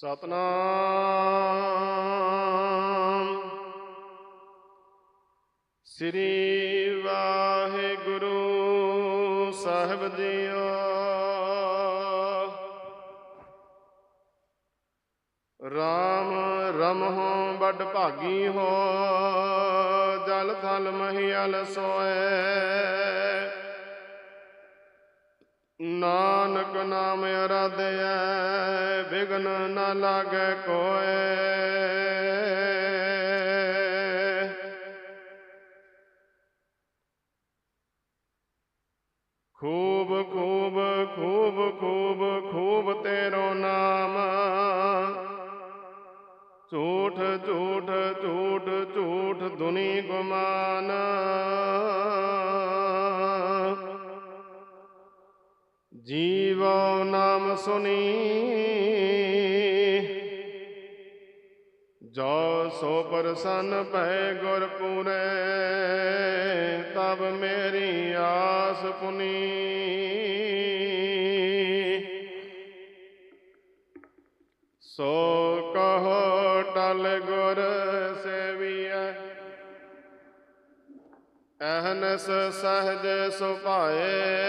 ਸਤਨਾਮ। ਸ੍ਰੀ ਵਾਹਿਗੁਰੂ ਸਾਹਿਬ ਜੀਓ ਰਾਮ ਰਮਹੁ ਵੱਡ ਭਾਗੀ ਹੋ ਜਲ ਥਲ ਮਹੀਲ ਸੋਏ। ਨਾਨਕ ਨਾਮ ਅਰਾਧਿਐ ਵਿਗਨ ਨ ਲਾਗੈ ਕੋਏ। ਖੂਬ ਖੂਬ ਖੂਬ ਖੂਬ ਖੂਬ ਤੇਰੋ ਨਾਮ। ਝੂਠ ਝੂਠ ਝੂਠ ਝੂਠ ਦੁਨੀ ਗੁਮਾਨ। ਜੀਵੋ ਨਾਮ ਸੁਨੀ। ਜੋ ਸੋ ਪ੍ਰਸੰਨ ਭੈ ਗੁਰ ਪੂਰੇ, ਤਬ ਮੇਰੀ ਆਸ ਪੁਨੀ। ਸੋ ਕਹੋ ਟਲ ਗੁਰ ਸੇਵੀਐ, ਅਹਨਸ ਸਹਜ ਸੁਭਾਏ।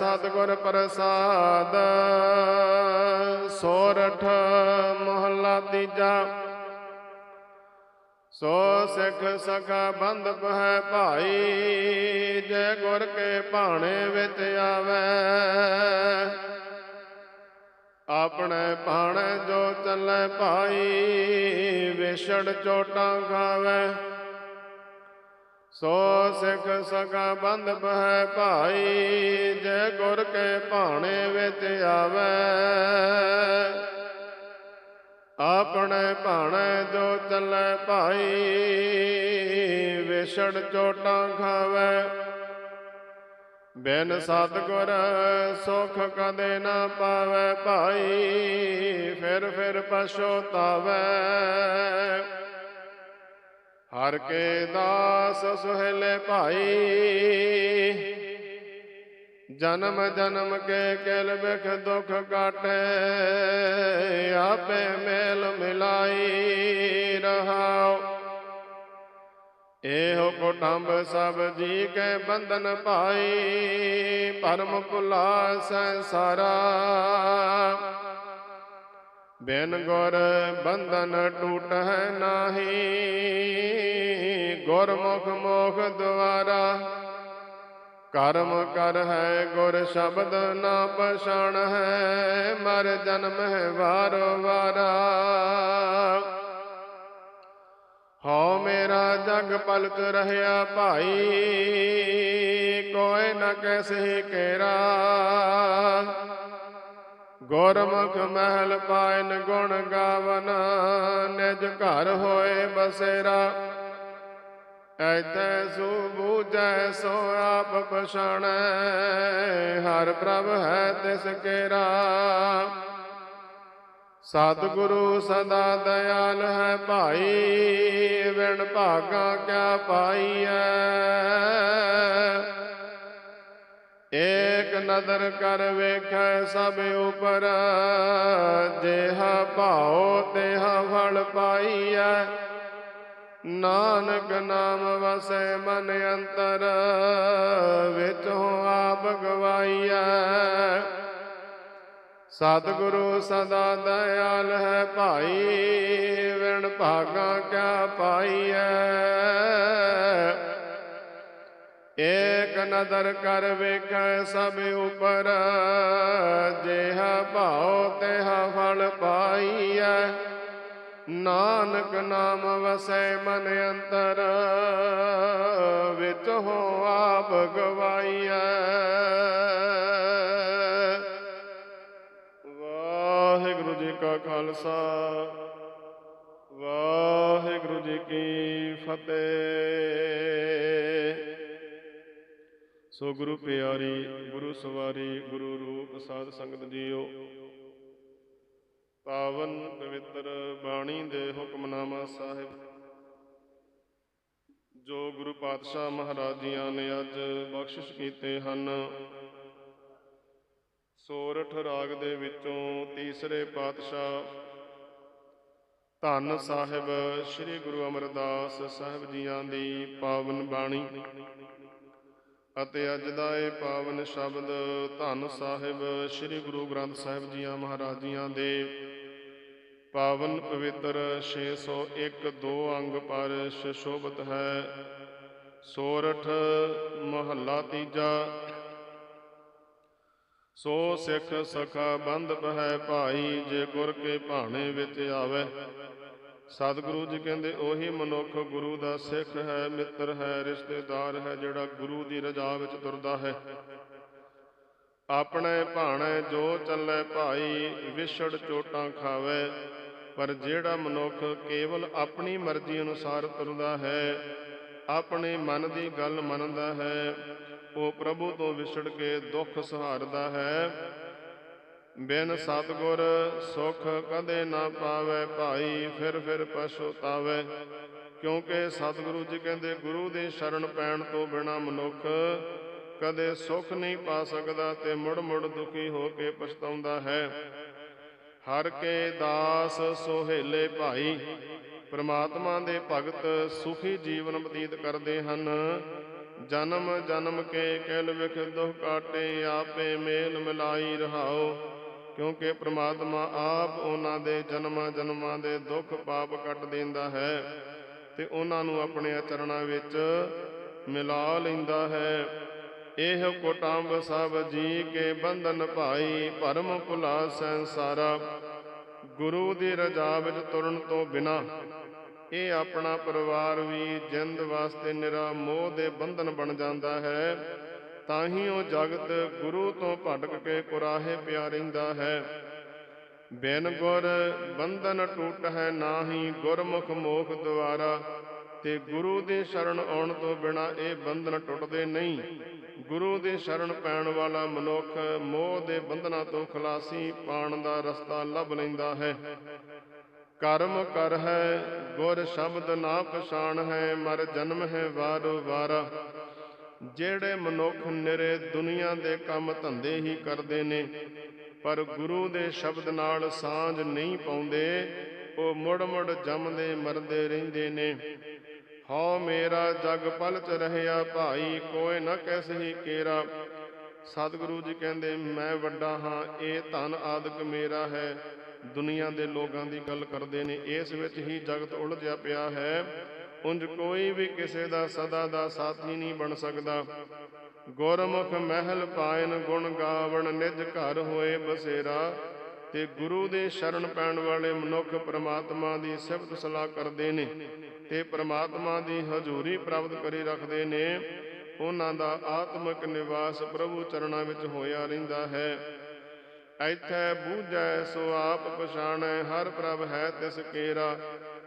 ਸਤਿਗੁਰ ਪ੍ਰਸਾਦ, ਸੋਰਠ ਮਹਲਾ ਤੀਜਾ। ਸੋ ਸਿੱਖ ਸਖਾ ਬੰਦ ਪਹਿ ਭਾਈ, ਜੇ ਗੁਰ ਕੇ ਭਾਣੇ ਵਿੱਚ ਆਵੇ। ਆਪਣੇ ਭਾਣੇ ਜੋ ਚੱਲੇ ਭਾਈ, ਵਿਛੜ ਚੋਟਾਂ ਖਾਵੇ ਸੋ ਸਿੱਖ ਸਗਾ ਬੰਦ ਬਹਿ ਭਾਈ, ਜੇ ਗੁਰ ਕੇ ਭਾਣੇ ਵਿੱਚ ਆਵੇ। ਆਪਣੇ ਭਾਣੇ ਜੋ ਚੱਲੇ ਭਾਈ, ਵਿਛੜ ਚੋਟਾਂ ਖਾਵੇ। ਬਿਨ ਸਤਗੁਰ ਸੁਖ ਕਦੇ ਨਾ ਪਾਵੇ ਭਾਈ, ਫਿਰ ਫਿਰ ਪਛੋਤਾਵੇ। ਹਰ ਕੇ ਦਾਸ ਸੁਹਲੇ ਭਾਈ। ਜਨਮ ਜਨਮ ਕੇ ਕਿਲ ਬਿਖ ਦੁਖ ਕਾਟੇ, ਆਪੇ ਮੇਲ ਮਿਲਾਈ ਰਹਾਓ ਇਹੋ ਕੁਟੰਬ ਸਭ ਜੀ ਕੇ ਬੰਧਨ ਭਾਈ ਪਰਮ ਭੁਲਾ ਸੰਸਾਰਾ। ਬਿਨ ਗੁਰ ਬੰਧਨ ਟੂਟੈ ਨਾਹੀ, ਗੁਰਮੁਖ ਮੋਖ ਦੁਆਰਾ। ਕਰਮ ਕਰ ਹੈ ਗੁਰ ਸ਼ਬਦ ਨਾ ਪਛਾਣ ਹੈ ਮਰ ਜਨਮ ਹੈ ਵਾਰੋ ਵਾਰਾ। ਹਉ ਮੇਰਾ ਜਗ ਪਲਕ ਰਹਿਆ ਭਾਈ, ਕੋਈ ਨ ਕੈਸੇ ਕੇਰਾ। ਗੁਰਮੁਖ ਮਹਿਲ ਪਾਇਨ ਗੁਣ ਗਾਵਨ, ਨਿਜ ਘਰ ਹੋਏ ਬਸੇਰਾ। ਐਤੈ ਸੋ ਬੂਝੈ ਸੋ ਆਪ ਪਛਾਣੈ, ਹਰ ਪ੍ਰਭ ਹੈ ਤਿਸ ਕੇਰਾ। ਸਤਿਗੁਰੂ ਸਦਾ ਦਇਆਲ ਹੈ ਭਾਈ ਵਿਣ ਭਾਗਾ ਕਿਆ ਪਾਈਐ। ਏਕ ਨਦਰ ਕਰ ਵੇਖੈ ਸਭ ਉਪਰ, ਜਿਹਾ ਭਾਉ ਤਿਹਾ ਫਲ ਪਾਈਐ। ਨਾਨਕ ਨਾਮ ਵਸੈ ਮਨ ਅੰਤਰ, ਵਿੱਚ ਹੋ ਆਪ ਗਵਾਈਐ। ਸਤਿਗੁਰੂ ਸਦਾ ਦਇਆਲ ਹੈ ਭਾਈ, ਵਿਣ ਭਾਗਾ ਕਿਆ ਪਾਈਐ। ਏਕ ਨਦਰ ਕਰ ਵੇਖੈ ਸਭ ਉਪਰ, ਜਿਹਾ ਭਾਉ ਤਿਹਾ ਫਲ ਪਾਈਐ। ਨਾਨਕ ਨਾਮ ਵਸੈ ਮਨ ਅੰਤਰ, ਵਿੱਚ ਹੋ ਆਪ ਗਵਾਈਐ। ਵਾਹਿਗੁਰੂ ਜੀ ਕਾ ਖਾਲਸਾ, ਵਾਹਿਗੁਰੂ ਜੀ ਕੀ ਫਤਿਹ। ਸੋ ਗੁਰੂ ਪਿਆਰੀ, ਗੁਰੂ ਸਵਾਰੀ, ਗੁਰੂ ਰੂਪ ਸਾਧ ਸੰਗਤ ਜੀਓ। ਪਾਵਨ ਪਵਿੱਤਰ ਬਾਣੀ ਦੇ ਹੁਕਮਨਾਮਾ ਸਾਹਿਬ। ਜੋ ਗੁਰੂ ਪਾਤਸ਼ਾਹ ਮਹਾਰਾਜ ਜੀਆਂ ਨੇ ਅੱਜ ਬਖਸ਼ਿਸ਼ ਕੀਤੇ ਹਨ, ਸੋਰਠ ਰਾਗ ਦੇ ਵਿੱਚੋਂ ਤੀਸਰੇ ਪਾਤਸ਼ਾਹ ਧੰਨ ਸਾਹਿਬ, ਸ੍ਰੀ ਗੁਰੂ ਅਮਰਦਾਸ ਸਾਹਿਬ ਜੀਆਂ ਦੀ ਪਾਵਨ ਬਾਣੀ। ਅਤੇ ਅੱਜ ਦਾ ਇਹ ਪਾਵਨ ਸ਼ਬਦ ਧੰਨ ਸਾਹਿਬ ਸ੍ਰੀ ਗੁਰੂ ਗ੍ਰੰਥ ਸਾਹਿਬ ਜੀਆਂ ਮਹਾਰਾਜੀਆਂ ਦੇ। ਪਾਵਨ ਪਵਿੱਤਰ 601 ਦੋ ਅੰਗ ਪਰ ਸ਼ੋਭਤ ਹੈ। ਸੋਰਠ ਮਹੱਲਾ ਤੀਜਾ। ਸੋ ਸਿੱਖ ਸਖਾ ਬੰਧ ਪਹਿ ਭਾਈ, ਜੇ ਗੁਰ ਕੇ ਭਾਣੇ ਵਿੱਚ ਆਵੇ। ਸਤਿਗੁਰੂ ਜੀ ਕਹਿੰਦੇ, ਉਹੀ ਮਨੁੱਖ ਗੁਰੂ ਦਾ ਸਿੱਖ ਹੈ, ਮਿੱਤਰ ਹੈ, ਰਿਸ਼ਤੇਦਾਰ ਹੈ, ਜਿਹੜਾ ਗੁਰੂ ਦੀ ਰਜਾ ਵਿੱਚ ਤੁਰਦਾ ਹੈ। ਆਪਣੇ ਭਾਣੇ ਜੋ ਚੱਲੇ ਭਾਈ, ਵਿਛੜ ਚੋਟਾਂ ਖਾਵੇ, ਪਰ ਜਿਹੜਾ ਮਨੁੱਖ ਕੇਵਲ ਆਪਣੀ ਮਰਜ਼ੀ ਅਨੁਸਾਰ ਤੁਰਦਾ ਹੈ, ਆਪਣੇ ਮਨ ਦੀ ਗੱਲ ਮੰਨਦਾ ਹੈ, ਉਹ ਪ੍ਰਭੂ ਤੋਂ ਵਿਛੜ ਕੇ ਦੁੱਖ ਸਹਾਰਦਾ ਹੈ। ਬਿਨ ਸਤਗੁਰ ਸੁਖ ਕਦੇ ਨਾ ਪਾਵੇ ਭਾਈ, ਫਿਰ ਫਿਰ ਪਛਤਾਵੇ ਕਿਉਂਕਿ ਸਤਿਗੁਰੂ ਜੀ ਕਹਿੰਦੇ, ਗੁਰੂ ਦੇ ਸ਼ਰਨ ਪੈਣ ਤੋਂ ਬਿਨਾ ਮਨੁੱਖ ਕਦੇ ਸੁਖ ਨਹੀਂ ਪਾ ਸਕਦਾ ਤੇ ਮੁੜ ਮੁੜ ਦੁਖੀ ਹੋ ਕੇ ਪਛਤਾਉਂਦਾ ਹੈ। ਹਰ ਕੇ ਦਾਸ ਸੋਹੇਲੇ ਭਾਈ, ਪ੍ਰਮਾਤਮਾ ਦੇ ਭਗਤ ਸੁਖੀ ਜੀਵਨ ਬਤੀਤ ਕਰਦੇ ਹਨ। ਜਨਮ ਜਨਮ ਕੇ ਕਿਲ ਵਿਖ ਦੁਖ ਕਾਟੇ, ਆਪੇ ਮੇਲ ਮਿਲਾਈ ਰਹਾਓ। ਕਿਉਂਕਿ ਪ੍ਰਮਾਤਮਾ ਆਪ ਉਹਨਾਂ ਦੇ ਜਨਮਾਂ ਜਨਮਾਂ ਦੇ ਦੁੱਖ ਪਾਪ ਕੱਟ ਦਿੰਦਾ ਹੈ ਤੇ ਉਹਨਾਂ ਨੂੰ ਆਪਣੇ ਚਰਨਾਂ ਵਿੱਚ ਮਿਲਾ ਲੈਂਦਾ ਹੈ। ਇਹ ਕੋਟੰਬ ਸਭ ਜੀ ਕੇ ਬੰਧਨ ਭਾਈ ਭਰਮ ਭੁਲਾ ਸੰਸਾਰਾ। ਗੁਰੂ ਦੀ ਰਜਾ ਵਿੱਚ ਤੁਰਨ ਤੋਂ ਬਿਨਾ ਇਹ ਆਪਣਾ ਪਰਿਵਾਰ ਵੀ ਜਿੰਦ ਵਾਸਤੇ ਨਿਰਾ ਮੋਹ ਦੇ ਬੰਧਨ ਬਣ ਜਾਂਦਾ ਹੈ। ਤਾਂ ਹੀ ਉਹ ਜਗਤ ਗੁਰੂ ਤੋਂ ਭਟਕ ਕੇ ਕੁਰਾਹੇ ਪਿਆ ਰਹਿੰਦਾ ਹੈ। ਬਿਨ ਗੁਰ ਬੰਧਨ ਟੂਟ ਹੈ, ਨਾਹੀ ਗੁਰਮੁਖ ਮੋਖ ਦੁਆਰਾ। ਤੇ ਗੁਰੂ ਦੀ ਸ਼ਰਨ ਆਉਣ ਤੋਂ ਬਿਨਾ ਇਹ ਬੰਧਨ ਟੁੱਟਦੇ ਨਹੀਂ। ਗੁਰੂ ਦੀ ਸ਼ਰਨ ਪੈਣ ਵਾਲਾ ਮਨੁੱਖ ਮੋਹ ਦੇ ਬੰਧਨਾਂ ਤੋਂ ਖਲਾਸੀ ਪਾਣ ਦਾ ਰਸਤਾ ਲੱਭ ਲੈਂਦਾ ਹੈ। ਕਰਮ ਕਰ ਹੈ, ਗੁਰ ਸ਼ਬਦ ਨਾ ਪਛਾਣ ਹੈ, ਮਰ ਜਨਮ ਹੈ ਵਾਰੋ ਵਾਰਾ ਜਿਹੜੇ ਮਨੁੱਖ ਨਿਰੇ ਦੁਨੀਆ ਦੇ ਕੰਮ ਧੰਦੇ ਹੀ ਕਰਦੇ ਨੇ, ਪਰ ਗੁਰੂ ਦੇ ਸ਼ਬਦ ਨਾਲ ਸਾਂਝ ਨਹੀਂ ਪਾਉਂਦੇ, ਉਹ ਮੁੜ ਮੁੜ ਜੰਮਦੇ ਮਰਦੇ ਰਹਿੰਦੇ ਨੇ। ਹਉ ਮੇਰਾ ਜਗ ਪਲਚ ਰਹਿਆ ਭਾਈ, ਕੋਈ ਨਾ ਕੈਸਹੀ ਕੇਰਾ। ਸਤਿਗੁਰੂ ਜੀ ਕਹਿੰਦੇ, ਮੈਂ ਵੱਡਾ ਹਾਂ, ਇਹ ਧਨ ਆਦਿਕ ਮੇਰਾ ਹੈ। ਦੁਨੀਆ ਦੇ ਲੋਕਾਂ ਦੀ ਗੱਲ ਕਰਦੇ ਨੇ, ਇਸ ਵਿੱਚ ਹੀ ਜਗਤ ਉਲਝਿਆ ਪਿਆ ਹੈ। ਉਂਝ ਕੋਈ ਵੀ ਕਿਸੇ ਦਾ ਸਦਾ ਦਾ ਸਾਥੀ ਨਹੀਂ ਬਣ ਸਕਦਾ। ਗੁਰਮੁਖ ਮਹਿਲ ਪਾਇਨ ਗੁਣ ਗਾਵਣ, ਨਿਜ ਘਰ ਹੋਏ ਬਸੇਰਾ। ਤੇ ਗੁਰੂ ਦੇ ਸ਼ਰਨ ਪੈਣ ਵਾਲੇ ਮਨੁੱਖ ਪ੍ਰਮਾਤਮਾ ਦੀ ਸਿਫਤ ਸਲਾਹ ਕਰਦੇ ਨੇ ਤੇ ਪ੍ਰਮਾਤਮਾ ਦੀ ਹਜ਼ੂਰੀ ਪ੍ਰਾਪਤ ਕਰੀ ਰੱਖਦੇ ਨੇ। ਉਹਨਾਂ ਦਾ ਆਤਮਿਕ ਨਿਵਾਸ ਪ੍ਰਭੂ ਚਰਨਾਂ ਵਿੱਚ ਹੋਇਆ ਰਹਿੰਦਾ ਹੈ। ਇੱਥੇ ਬੂਝੈ ਸੋ ਆਪ ਪਛਾਣੈ, ਹਰ ਪ੍ਰਭ ਹੈ ਤਿਸ ਕੇਰਾ।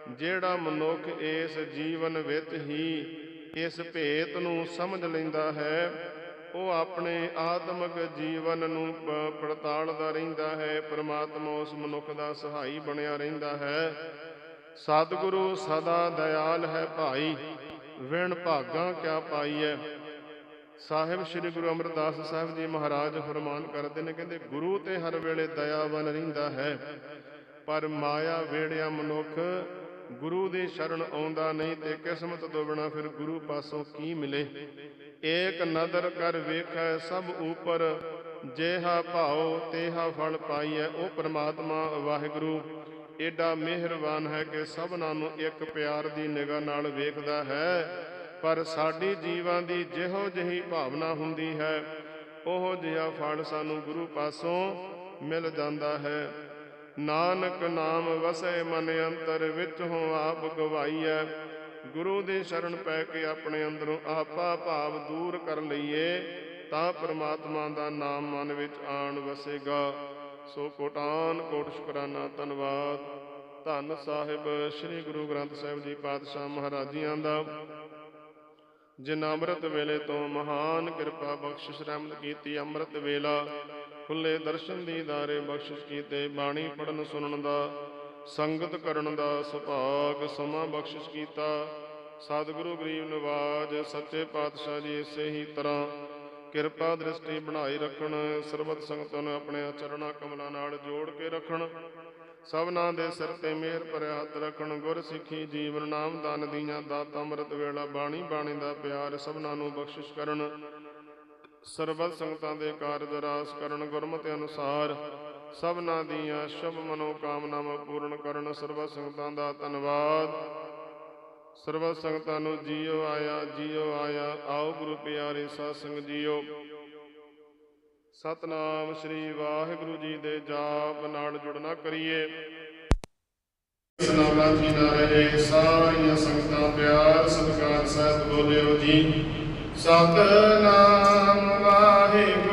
ਜਿਹੜਾ ਮਨੁੱਖ ਇਸ ਜੀਵਨ ਵਿੱਚ ਹੀ ਇਸ ਭੇਤ ਨੂੰ ਸਮਝ ਲੈਂਦਾ ਹੈ, ਉਹ ਆਪਣੇ ਆਤਮਿਕ ਜੀਵਨ ਨੂੰ ਪੜਤਾਲਦਾ ਰਹਿੰਦਾ ਹੈ, ਪ੍ਰਮਾਤਮਾ ਉਸ ਮਨੁੱਖ ਦਾ ਸਹਾਈ ਬਣਿਆ ਰਹਿੰਦਾ ਹੈ। ਸਤਿਗੁਰੂ ਸਦਾ ਦਇਆਲ ਹੈ ਭਾਈ, ਵਿਣ ਭਾਗਾ ਕਿਆ ਪਾਈਐ ਸਾਹਿਬ ਸ੍ਰੀ ਗੁਰੂ ਅਮਰਦਾਸ ਸਾਹਿਬ ਜੀ ਮਹਾਰਾਜ ਫਰਮਾਨ ਕਰਦੇ ਨੇ, ਕਹਿੰਦੇ ਗੁਰੂ ਤੇ ਹਰ ਵੇਲੇ ਦਇਆਵਾਨ ਰਹਿੰਦਾ ਹੈ, ਪਰ ਮਾਇਆ ਵੇੜਿਆ ਮਨੁੱਖ ਗੁਰੂ ਦੀ ਸ਼ਰਨ ਆਉਂਦਾ ਨਹੀਂ ਤੇ ਕਿਸਮਤ ਤੋਂ ਬਿਨਾ ਫਿਰ ਗੁਰੂ ਪਾਸੋਂ ਕੀ ਮਿਲੇ? ਏਕ ਨਦਰ ਕਰ ਵੇਖੈ ਸਭ ਉਪਰ, ਜੇਹਾ ਭਾਉ ਤੇਹਾ ਫਲ ਪਾਈਐ, ਉਹ ਪ੍ਰਮਾਤਮਾ ਵਾਹਿਗੁਰੂ। ਏਡਾ ਮਿਹਰਬਾਨ ਹੈ ਕਿ ਸਭਨਾਂ ਨੂੰ ਇੱਕ ਪਿਆਰ ਦੀ ਨਿਗਾਹ ਨਾਲ ਵੇਖਦਾ ਹੈ, ਪਰ ਸਾਡੀ ਜੀਵਾਂ ਦੀ ਜਿਹੋ ਜਿਹੀ ਭਾਵਨਾ ਹੁੰਦੀ ਹੈ, ਉਹ ਜਿਹਾ ਫਲ ਸਾਨੂੰ ਗੁਰੂ ਪਾਸੋਂ ਮਿਲ ਜਾਂਦਾ ਹੈ। ਨਾਨਕ ਨਾਮ ਵਸੈ ਮਨ ਅੰਤਰ ਵਿੱਚ ਹੋ ਆਪ ਗਵਾਈਐ। ਗੁਰੂ ਦੇ ਸ਼ਰਨ ਪੈ ਕੇ ਆਪਣੇ ਅੰਦਰੋਂ ਆਪਾ ਭਾਵ ਦੂਰ ਕਰ ਲਈਏ, ਤਾਂ ਪ੍ਰਮਾਤਮਾ ਦਾ ਨਾਮ ਮਨ ਵਿੱਚ ਆਣ ਵਸੇਗਾ। ਸੋ ਕੋਟਾਨ ਕੋਟ ਸ਼ੁਕਰਾਨਾ, ਧੰਨਵਾਦ। ਧੰਨ ਸਾਹਿਬ, ਸ੍ਰੀ ਗੁਰੂ ਗ੍ਰੰਥ ਸਾਹਿਬ ਜੀ ਪਾਤਸ਼ਾਹ ਮਹਾਰਾਜੀਆਂ ਦਾ। ਜਿਨ ਅੰਮ੍ਰਿਤ ਵੇਲੇ ਤੋਂ ਮਹਾਨ ਕਿਰਪਾ ਬਖਸ਼ਿਸ਼ ਰਹਿਮਤ ਕੀਤੀ, ਅੰਮ੍ਰਿਤ ਵੇਲਾ ਖੁੱਲੇ ਦਰਸ਼ਨ ਦੀਦਾਰੇ ਬਖਸ਼ਿਸ਼ ਕੀਤੇ, ਬਾਣੀ ਪੜਨ ਸੁਣਨ ਦਾ, ਸੰਗਤ ਕਰਨ ਦਾ ਸੁਭਾਗ ਸਮਾਂ ਬਖਸ਼ਿਸ਼ ਕੀਤਾ। ਸਤਿਗੁਰੂ ਗਰੀਬ ਨਿਵਾਜ, ਸੱਚੇ ਪਾਤਸ਼ਾਹ ਜੀ ਇਸੇ ਹੀ ਤਰ੍ਹਾਂ ਕਿਰਪਾ ਦ੍ਰਿਸ਼ਟੀ ਬਣਾਈ ਰੱਖਣ, ਸਰਬਤ ਸੰਗਤਾਂ ਨੂੰ ਆਪਣੇ ਚਰਣਾ ਕਮਲਾਂ ਨਾਲ ਜੋੜ ਕੇ ਰੱਖਣ। ਸਭਨਾਂ ਦੇ ਸਿਰ ਤੇ ਮਿਹਰ ਭਰਿਆ ਹੱਥ ਰੱਖਣ, ਗੁਰ ਸਿੱਖੀ ਜੀਵਨ ਨਾਮ ਦਾਨ ਦੀਆਂ ਦਾਤ ਅੰਮ੍ਰਿਤ ਵੇਲਾ ਬਾਣੀ ਬਾਣੀ ਦਾ ਪਿਆਰ ਸਭਨਾਂ ਨੂੰ ਬਖਸ਼ਿਸ਼ ਕਰਨ। ਸਰਬਤ ਸੰਗਤਾਂ ਦੇ ਕਾਰਜ ਰਾਸ ਕਰਨ ਗੁਰਮਤਿ ਅਨੁਸਾਰ ਸਭਨਾਂ ਦੀਆਂ ਸ਼ੁਭ ਮਨੋ ਪੂਰਨ ਕਰਨ ਸਰਬਤ ਸੰਗਤਾਂ ਦਾ ਧੰਨਵਾਦ। ਸਰਬਤ ਸੰਗਤਾਂ ਨੂੰ ਜੀਓ ਆਇਆ ਜੀਓ ਆਇਆ, ਆਓ ਗੁਰੂ ਪਿਆਰੇ ਸਾਧ ਸੰਗ ਜੀਓ। ਸਤਨਾਮ ਸ੍ਰੀ ਵਾਹਿਗੁਰੂ ਜੀ ਦੇ ਜਾਪ ਨਾਲ ਜੁੜਨਾ ਕਰੀਏ। ਸਨਾਮ ਜੀ ਨਾ ਰਹੇ ਸਾਰੀਆਂ ਸੰਗਤਾਂ ਪਿਆਰ ਸਤਿਕਾਰ ਸਹਿਤ ਬੋਲਿਓ ਜੀ। ਸਤਨਾਮ ਵਾਹਿਗੁਰੂ।